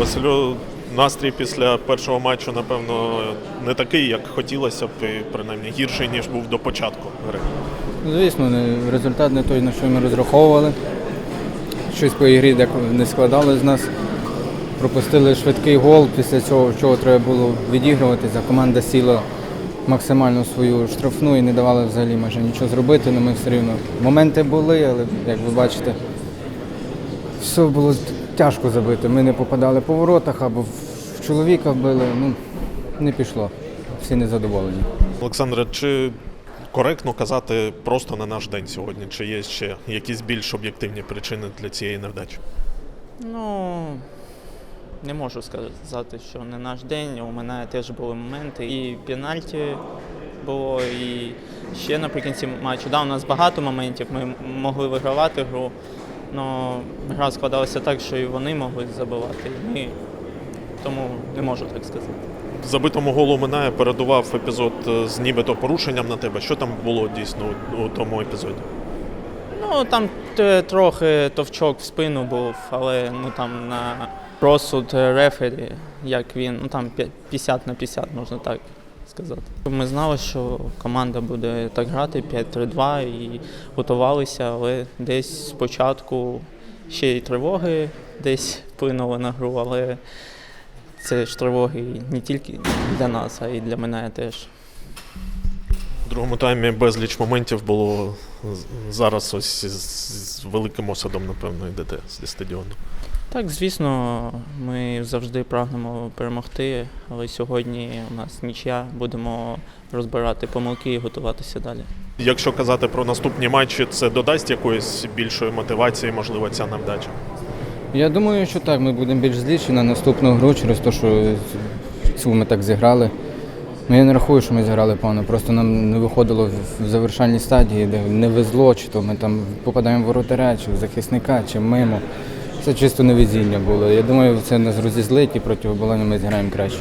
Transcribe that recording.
Василю, настрій після першого матчу, напевно, не такий, як хотілося б, і принаймні гірший, ніж був до початку гри. Звісно, результат не той, на що ми розраховували. Щось по ігрі не складали з нас. Пропустили швидкий гол, після цього чого треба було відігруватися. Команда сіла максимально свою штрафну і не давала взагалі майже нічого зробити, але ми все рівно. Моменти були, але як ви бачите, все було тяжко забити. Ми не попадали по воротах або в чоловіка вбили. Ну, не пішло. Всі незадоволені. Олександре, чи коректно казати просто на наш день сьогодні? Чи є ще якісь більш об'єктивні причини для цієї невдачі? Ну, не можу сказати, що не наш день. У мене теж були моменти. І пенальті було, і ще наприкінці матчу. Да, у нас багато моментів. Ми могли вигравати гру. Але гра складалася так, що і вони могли забивати. І ми. Тому не можу так сказати. Забитому голу минає передував епізод з нібито порушенням на тебе. Що там було дійсно у тому епізоді? Ну там трохи товчок в спину був, але ну там на розсуд рефері, як він, ну там 50 на 50, можна так сказати. Ми знали, що команда буде так грати 5-3-2 і готувалися, але десь спочатку ще й тривоги десь вплинули на гру, але це ж тривоги не тільки для нас, а й для мене теж. У другому таймі безліч моментів було зараз ось з, великим осадом, напевно, йдете зі стадіону. Так, звісно, ми завжди прагнемо перемогти, але сьогодні у нас нічия. Будемо розбирати помилки і готуватися далі. Якщо казати про наступні матчі, це додасть якоїсь більшої мотивації, можливо, ця невдача. Я думаю, що так, ми будемо більш зліші на наступну гру через те, що цю ми так зіграли. Ну, я не рахую, що ми зіграли погано, просто нам не виходило в- в завершальній стадії, де не везло, чи то ми там попадаємо в воротаря, чи в захисника, чи мимо. Це чисто невезіння було. Я думаю, це нас розізлить і проти оболоні ми зіграємо краще.